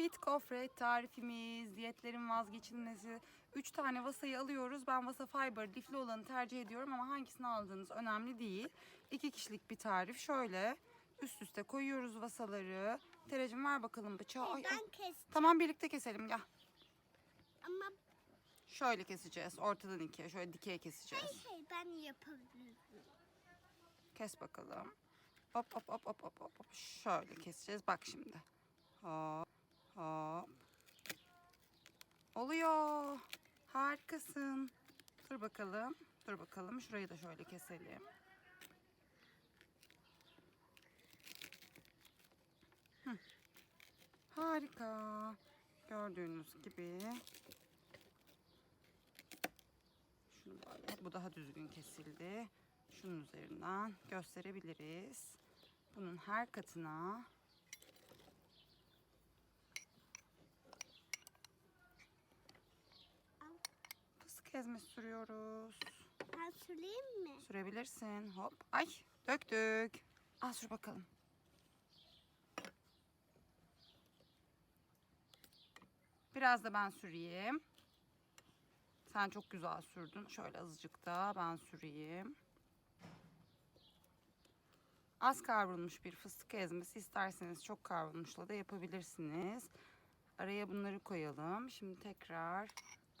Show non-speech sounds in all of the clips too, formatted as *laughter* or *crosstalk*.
Fit gofret tarifimiz, diyetlerin vazgeçilmezi. 3 tane vasayı alıyoruz. Ben vasa fiber lifli olanı tercih ediyorum ama hangisini aldığınız önemli değil. 2 kişilik bir tarif. Şöyle üst üste koyuyoruz vasaları. Terecim ver bakalım bıçağı. Ay, ay. Tamam birlikte keselim gel. ama Şöyle keseceğiz. Ortadan ikiye. Şöyle dikey keseceğiz. şey ben yapabilirim. Kes bakalım. Hop hop hop hop hop. hop. Şöyle keseceğiz. Bak şimdi. Hop hop. Oluyor. Harikasın. Dur bakalım. Dur bakalım. Şurayı da şöyle keselim. Hı. Harika. Gördüğünüz gibi. Şunu böyle. Bu daha düzgün kesildi. Şunun üzerinden gösterebiliriz. Bunun her katına Al. Fıstık ezmesi sürüyoruz. Ben süreyim mi? Sürebilirsin. Hop. Ay döktük. Al sür bakalım. Biraz da ben süreyim. Sen çok güzel sürdün. Şöyle azıcık da ben süreyim. Az kavrulmuş bir fıstık ezmesi isterseniz çok kavrulmuşla da yapabilirsiniz. Araya bunları koyalım. Şimdi tekrar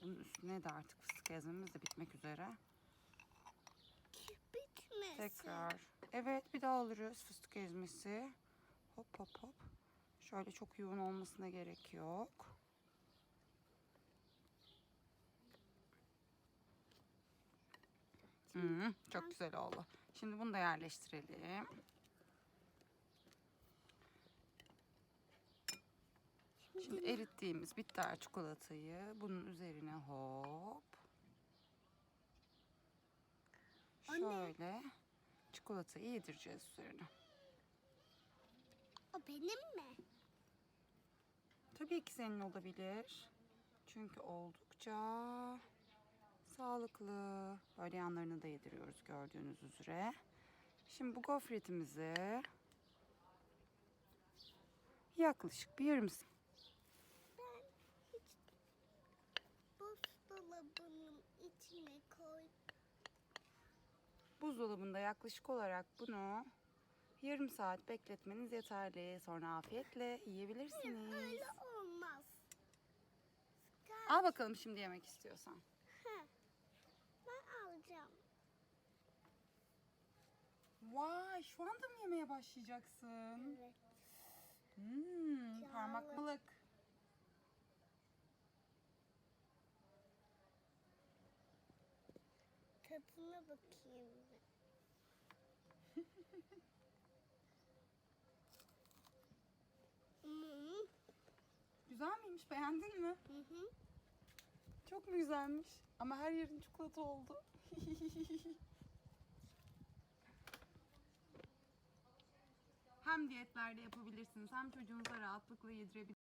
bunun üstüne de artık fıstık ezmemiz de bitmek üzere. Bitmesin. Tekrar. Evet bir daha alırız fıstık ezmesi. Hop hop hop. Şöyle çok yoğun olmasına gerek yok. Hmm, çok güzel oldu. Şimdi bunu da yerleştirelim. Şimdi erittiğimiz bitter çikolatayı bunun üzerine hop. Şöyle çikolatayı yedireceğiz üzerine. O benim mi? Tabii ki senin olabilir. Çünkü oldukça sağlıklı. Böyle yanlarını da yediriyoruz gördüğünüz üzere. Şimdi bu gofretimizi yaklaşık bir yarım saat Ben hiç buzdolabının içine koy. buzdolabında yaklaşık olarak bunu yarım saat bekletmeniz yeterli. Sonra afiyetle yiyebilirsiniz. Öyle olmaz. Al bakalım şimdi yemek istiyorsan. Heh. Ben alacağım. Vay şu anda mı yemeye başlayacaksın? Evet. Hmm, parmaklık. Tadına bakayım. *laughs* Hmm, Güzel miymiş? Beğendin mi? Hı hı. Çok mu güzelmiş? Ama her yerin çikolata oldu. *laughs* hem diyetlerde yapabilirsiniz hem çocuğunuza rahatlıkla yedirebilirsiniz.